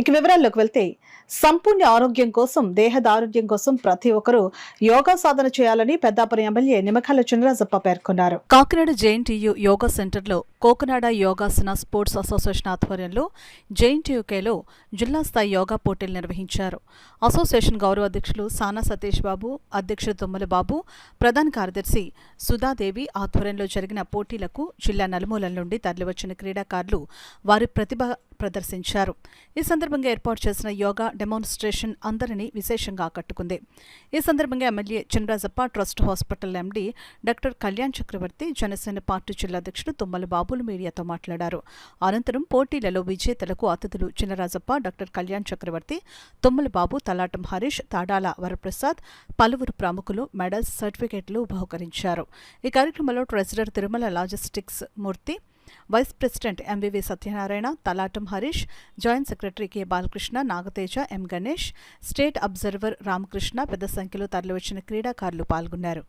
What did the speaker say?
ఇక వివరాల్లోకి వెళ్తే సంపూర్ణ ఆరోగ్యం కోసం దేహదారోగ్యం కోసం ప్రతి ఒక్కరూ యోగా సాధన చేయాలని పెద్దాపురం ఎమ్మెల్యే నిమ్మకాల చినరాజప్ప పేర్కొన్నారు. కాకినాడ జేఎన్టీయు యోగా సెంటర్లో కోకనాడ యోగాసన స్పోర్ట్స్ అసోసియేషన్ ఆధ్వర్యంలో జేఎన్టీయూకేలో జిల్లా స్థాయి యోగా పోటీలు నిర్వహించారు. అసోసియేషన్ గౌరవ అధ్యక్షులు సానా సతీష్ బాబు అధ్యక్షుడు తుమ్మల బాబు ప్రధాన కార్యదర్శి సుధాదేవి ఆధ్వర్యంలో జరిగిన పోటీలకు జిల్లా నలుమూలల నుండి తరలివచ్చిన క్రీడాకారులు వారి ప్రతిభ ప్రదర్శించారు. ఈ సందర్భంగా ఏర్పాటు చేసిన యోగా డెమాన్స్ట్రేషన్ అందరినీ విశేషంగా ఆకట్టుకుంది. ఈ సందర్భంగా MLA Chinarajappa trust hospital MD doctor Kalyan Chakravarthi Janasena party జిల్లా అధ్యక్షుడు తుమ్మల బాబులు మీడియాతో మాట్లాడారు. అనంతరం పోటీలలో విజేతలకు అతిథులు చినరాజప్ప డాక్టర్ కళ్యాణ్ చక్రవర్తి తుమ్మల బాబు తలాటం హరీష్ తాడాల వరప్రసాద్ పలువురు ప్రముఖులు మెడల్స్ సర్టిఫికేట్లు బహుకరించారు ఈ కార్యక్రమంలో treasurer Tirumala logistics Murthy vice president MVV Satyanarayana Talatam Harish joint secretary K Balakrishna Nagateja M Ganesh state observer Ramakrishna పెద్ద సంఖ్యలో తరలివచ్చిన క్రీడాకారులు పాల్గొన్నారు.